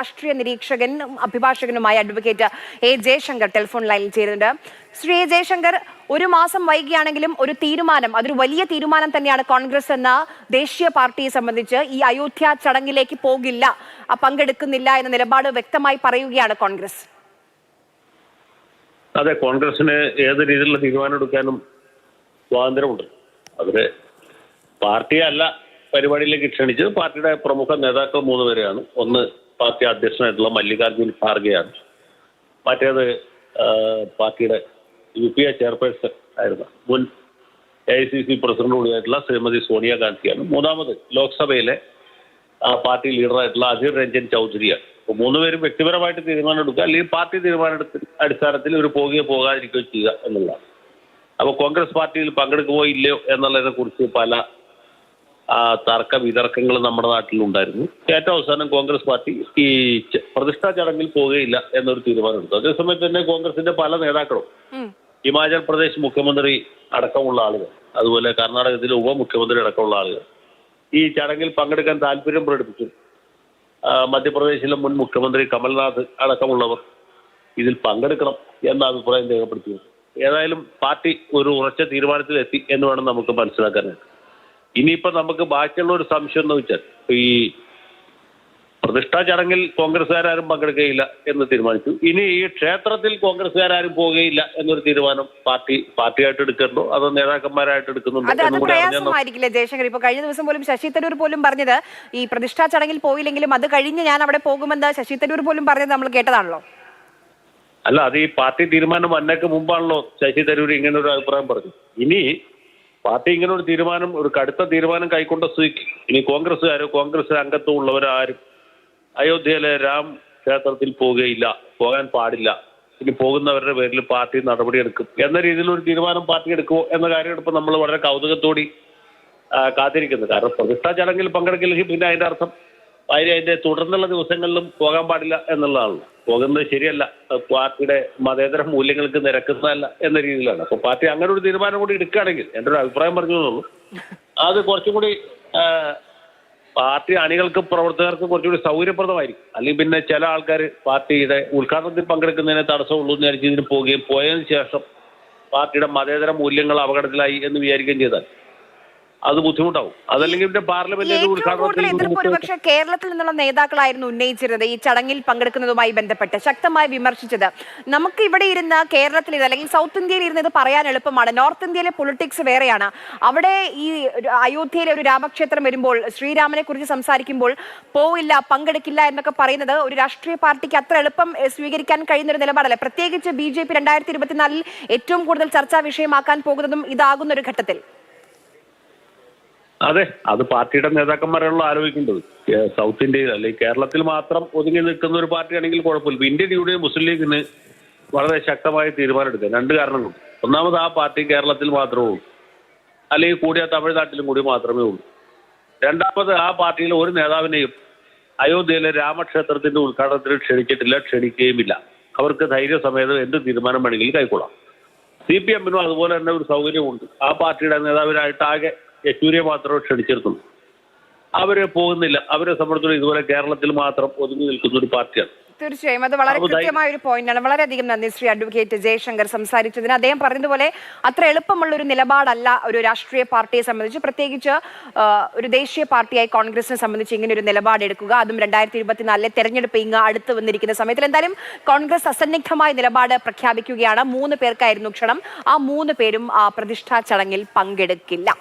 രാഷ്ട്രീയ നിരീക്ഷകനും അഭിഭാഷകനുമായ അഡ്വക്കേറ്റ് എ ജയശങ്കർ ടെലിഫോൺ ലൈനിൽ ചേരുന്നുണ്ട്. ശ്രീ എ ജയശങ്കർ ഒരു മാസം വൈകിയാണെങ്കിലും ഒരു തീരുമാനം അതൊരു വലിയ തീരുമാനം തന്നെയാണ് കോൺഗ്രസ് എന്ന ദേശീയ പാർട്ടിയെ സംബന്ധിച്ച് ഈ അയോധ്യ ചടങ്ങിലേക്ക് പോകില്ല പങ്കെടുക്കുന്നില്ല എന്ന നിലപാട് വ്യക്തമായി പറയുകയാണ് കോൺഗ്രസ്. അതെ കോൺഗ്രസിന് ഏത് രീതിയിലുള്ള തീരുമാനം എടുക്കാനും സ്വാതന്ത്ര്യമുണ്ട്. അവർ പാർട്ടിയെ അല്ല പരിപാടിയിലേക്ക് ക്ഷണിച്ചത് പാർട്ടിയുടെ പ്രമുഖ നേതാക്കൾ മൂന്ന് പേരെയാണ്. ഒന്ന് പാർട്ടി അധ്യക്ഷനായിട്ടുള്ള മല്ലികാർജുൻ ഖാർഗെയാണ്. മറ്റേത് പാർട്ടിയുടെ യു പി എ ചെയർപേഴ്സൺ ആയിരുന്ന മുൻ A I C C president കൂടിയായിട്ടുള്ള Shrimati സോണിയാഗാന്ധിയാണ് മൂന്നാമത് ലോക്സഭയിലെ പാർട്ടി ലീഡറായിട്ടുള്ള അധീർ രഞ്ജൻ ചൗധരിയാണ്. അപ്പോൾ മൂന്നുപേരും വ്യക്തിപരമായിട്ട് തീരുമാനം എടുക്കുക അല്ലെങ്കിൽ പാർട്ടി തീരുമാനത്തിൽ അടിസ്ഥാനത്തിൽ ഒരു പോകുകയോ പോകാതിരിക്കുകയോ ചെയ്യുക എന്നുള്ളതാണ്. അപ്പോൾ കോൺഗ്രസ് പാർട്ടിയിൽ പങ്കെടുക്കുമോ ഇല്ലയോ എന്നുള്ളതിനെ കുറിച്ച് പല തർക്ക വിതർക്കങ്ങൾ നമ്മുടെ നാട്ടിലുണ്ടായിരുന്നു. ഏറ്റവും അവസാനം കോൺഗ്രസ് പാർട്ടി ഈ പ്രതിഷ്ഠാ ചടങ്ങിൽ പോവുകയില്ല എന്നൊരു തീരുമാനമെടുത്തു. അതേസമയത്ത് തന്നെ കോൺഗ്രസിന്റെ പല നേതാക്കളും ഹിമാചൽ പ്രദേശ് മുഖ്യമന്ത്രി അടക്കമുള്ള ആളുകൾ അതുപോലെ കർണാടകത്തിലെ ഉപമുഖ്യമന്ത്രി അടക്കമുള്ള ആളുകൾ ഈ ചടങ്ങിൽ പങ്കെടുക്കാൻ താല്പര്യം പ്രകടിപ്പിച്ചു. മധ്യപ്രദേശിലെ മുൻ മുഖ്യമന്ത്രി കമൽനാഥ് അടക്കമുള്ളവർ ഇതിൽ പങ്കെടുക്കണം എന്ന അഭിപ്രായം രേഖപ്പെടുത്തി ഏതായാലും പാർട്ടി ഒരു ഉറച്ച തീരുമാനത്തിലെത്തി എന്ന് വേണം നമുക്ക് മനസ്സിലാക്കാനായിട്ട്. ഇനിയിപ്പോ നമുക്ക് ബാക്കിയുള്ള ഒരു സംശയം എന്ന് വെച്ചാൽ ഈ പ്രതിഷ്ഠാ ചടങ്ങിൽ കോൺഗ്രസ്സുകാരും പങ്കെടുക്കുകയില്ല എന്ന് തീരുമാനിച്ചു. ഇനി ഈ ക്ഷേത്രത്തിൽ കോൺഗ്രസ്സുകാരും പോവുകയില്ല എന്നൊരു തീരുമാനം പാർട്ടി പാർട്ടിയായിട്ട് എടുക്കണ്ടോ അതോ നേതാക്കന്മാരായിട്ട് എടുക്കുന്നുണ്ടോ ജയശങ്കർ? ഇപ്പൊ കഴിഞ്ഞ ദിവസം പോലും ശശി തരൂർ പോലും പറഞ്ഞത് ഈ പ്രതിഷ്ഠാ ചടങ്ങിൽ പോയില്ലെങ്കിലും അത് കഴിഞ്ഞ് ഞാൻ അവിടെ പോകുമെന്ന് ശശി തരൂർ പോലും പറഞ്ഞത് നമ്മൾ കേട്ടതാണല്ലോ. അല്ല അത് ഈ പാർട്ടി തീരുമാനം വന്നേക്ക് മുമ്പാണല്ലോ ശശി തരൂർ ഇങ്ങനെ ഒരു അഭിപ്രായം പറഞ്ഞു ഇനി പാർട്ടി ഇങ്ങനെ ഒരു തീരുമാനം ഒരു കടുത്ത തീരുമാനം കൈക്കൊണ്ട സ്ഥിതിക്ക് ഇനി കോൺഗ്രസ്സുകാരോ കോൺഗ്രസ് അംഗത്വം ഉള്ളവരോ ആരും അയോധ്യയിലെ രാം ക്ഷേത്രത്തിൽ പോവുകയില്ല പോകാൻ പാടില്ല. ഇനി പോകുന്നവരുടെ പേരിൽ പാർട്ടി നടപടിയെടുക്കും എന്ന രീതിയിൽ ഒരു തീരുമാനം പാർട്ടി എടുക്കുമോ എന്ന കാര്യം ഇപ്പം നമ്മൾ വളരെ കൗതുകത്തോടി കാത്തിരിക്കുന്നു കാരണം പ്രതിഷ്ഠാ ചടങ്ങിൽ പങ്കെടുക്കില്ലെങ്കിൽ പിന്നെ അതിന്റെ അർത്ഥം അതിന് അതിന്റെ തുടർന്നുള്ള ദിവസങ്ങളിലും പോകാൻ പാടില്ല എന്നുള്ളതാണ്. പോകുന്നത് ശരിയല്ല. പാർട്ടിയുടെ മതേതര മൂല്യങ്ങൾക്ക് നിരക്കുന്നതല്ല എന്ന രീതിയിലാണ്. അപ്പോൾ പാർട്ടി അങ്ങനെ ഒരു തീരുമാനം കൂടി എടുക്കുകയാണെങ്കിൽ എന്റെ ഒരു അഭിപ്രായം പറഞ്ഞു എന്നുള്ളൂ അത് കുറച്ചും കൂടി പാർട്ടി അണികൾക്കും പ്രവർത്തകർക്കും കുറച്ചുകൂടി സൗകര്യപ്രദമായിരിക്കും. അല്ലെങ്കിൽ പിന്നെ ചില ആൾക്കാർ പാർട്ടിയുടെ ഉദ്ഘാടനത്തിൽ പങ്കെടുക്കുന്നതിനെ തടസ്സമുള്ളൂ എന്ന് വിചാരിച്ച് ഇതിന് പോവുകയും പോയതിനു ശേഷം പാർട്ടിയുടെ മതേതര മൂല്യങ്ങൾ അപകടത്തിലായി എന്ന് വിചാരിക്കുകയും ചെയ്താൽ അത് ബുദ്ധിമുട്ടാവും. അതല്ലെങ്കിൽ പിന്നെ ഒരുപക്ഷെ കേരളത്തിൽ നിന്നുള്ള നേതാക്കളായിരുന്നു ഉന്നയിച്ചിരുന്നത്. ഈ ചടങ്ങിൽ പങ്കെടുക്കുന്നതുമായി ബന്ധപ്പെട്ട് ശക്തമായി വിമർശിച്ചത്. നമുക്ക് ഇവിടെ ഇരുന്ന് കേരളത്തിൽ ഇത് അല്ലെങ്കിൽ സൗത്ത് ഇന്ത്യയിൽ ഇരുന്ന് ഇത് പറയാൻ എളുപ്പമാണ്. നോർത്ത് ഇന്ത്യയിലെ പൊളിറ്റിക്സ് വേറെയാണ്. അവിടെ ഈ അയോധ്യയിലെ ഒരു രാമക്ഷേത്രം വരുമ്പോൾ ശ്രീരാമനെ കുറിച്ച് സംസാരിക്കുമ്പോൾ പോവില്ല പങ്കെടുക്കില്ല എന്നൊക്കെ പറയുന്നത് ഒരു രാഷ്ട്രീയ പാർട്ടിക്ക് അത്ര എളുപ്പം സ്വീകരിക്കാൻ കഴിയുന്ന ഒരു നിലപാടല്ല. പ്രത്യേകിച്ച് ബി ജെ പി രണ്ടായിരത്തി ഇരുപത്തിനാലിൽ ഏറ്റവും കൂടുതൽ ചർച്ചാ വിഷയമാക്കാൻ പോകുന്നതും ഇതാകുന്ന ഒരു ഘട്ടത്തിൽ. അതെ അത് പാർട്ടിയുടെ നേതാക്കന്മാരാണല്ലോ ആലോചിക്കേണ്ടത് സൗത്ത് ഇന്ത്യയിൽ അല്ലെങ്കിൽ കേരളത്തിൽ മാത്രം ഒതുങ്ങി നിൽക്കുന്ന ഒരു പാർട്ടിയാണെങ്കിൽ കുഴപ്പമില്ല. ഇന്ത്യൻ യൂണിയൻ മുസ്ലിം ലീഗിന് വളരെ ശക്തമായ തീരുമാനം എടുക്കുക രണ്ട് കാരണങ്ങളുണ്ട് ഒന്നാമത് ആ പാർട്ടി കേരളത്തിൽ മാത്രമേ ഉള്ളൂ. അല്ലെങ്കിൽ കൂടിയ തമിഴ്നാട്ടിലും കൂടി മാത്രമേ ഉള്ളൂ. രണ്ടാമത് ആ പാർട്ടിയിലെ ഒരു നേതാവിനെയും അയോധ്യയിലെ രാമക്ഷേത്രത്തിന്റെ ഉദ്ഘാടനത്തിന് ക്ഷണിച്ചിട്ടില്ല ക്ഷണിക്കുകയുമില്ല. അവർക്ക് ധൈര്യസമേതം എന്ത് തീരുമാനം വേണമെങ്കിലും കൈക്കൊള്ളാം. സി പി എമ്മിനും അതുപോലെ തന്നെ ഒരു സൗകര്യമുണ്ട്. ആ പാർട്ടിയുടെ നേതാവിനായിട്ട് ആകെ യെച്ചൂരിയെ മാത്രമേ ക്ഷണിച്ചിരുന്നുള്ളൂ അവർ പോകുന്നില്ല. അവരെ സംബന്ധിച്ചിടത്തോളം ഇതുപോലെ കേരളത്തിൽ മാത്രം ഒതുങ്ങി നിൽക്കുന്ന ഒരു പാർട്ടിയാണ്. തീർച്ചയായും. അത് വളരെ കൃത്യമായ ഒരു പോയിന്റാണ് വളരെയധികം നന്ദി ശ്രീ അഡ്വക്കേറ്റ് ജയശങ്കർ സംസാരിച്ചതിന്. അദ്ദേഹം പറഞ്ഞതുപോലെ അത്ര എളുപ്പമുള്ള ഒരു നിലപാടല്ല ഒരു രാഷ്ട്രീയ പാർട്ടിയെ സംബന്ധിച്ച്. പ്രത്യേകിച്ച് ഒരു ദേശീയ പാർട്ടിയായി കോൺഗ്രസിനെ സംബന്ധിച്ച് ഇങ്ങനെ ഒരു നിലപാടെടുക്കുക അതും രണ്ടായിരത്തി ഇരുപത്തിനാലിലെ തെരഞ്ഞെടുപ്പ് ഇങ്ങ് അടുത്ത് വന്നിരിക്കുന്ന സമയത്തിൽ എന്തായാലും കോൺഗ്രസ് അസന്നിഗ്ധമായ നിലപാട് പ്രഖ്യാപിക്കുകയാണ്. മൂന്ന് പേർക്കായിരുന്നു ക്ഷണം. ആ മൂന്ന് പേരും ആ പ്രതിഷ്ഠാ ചടങ്ങിൽ പങ്കെടുക്കില്ല.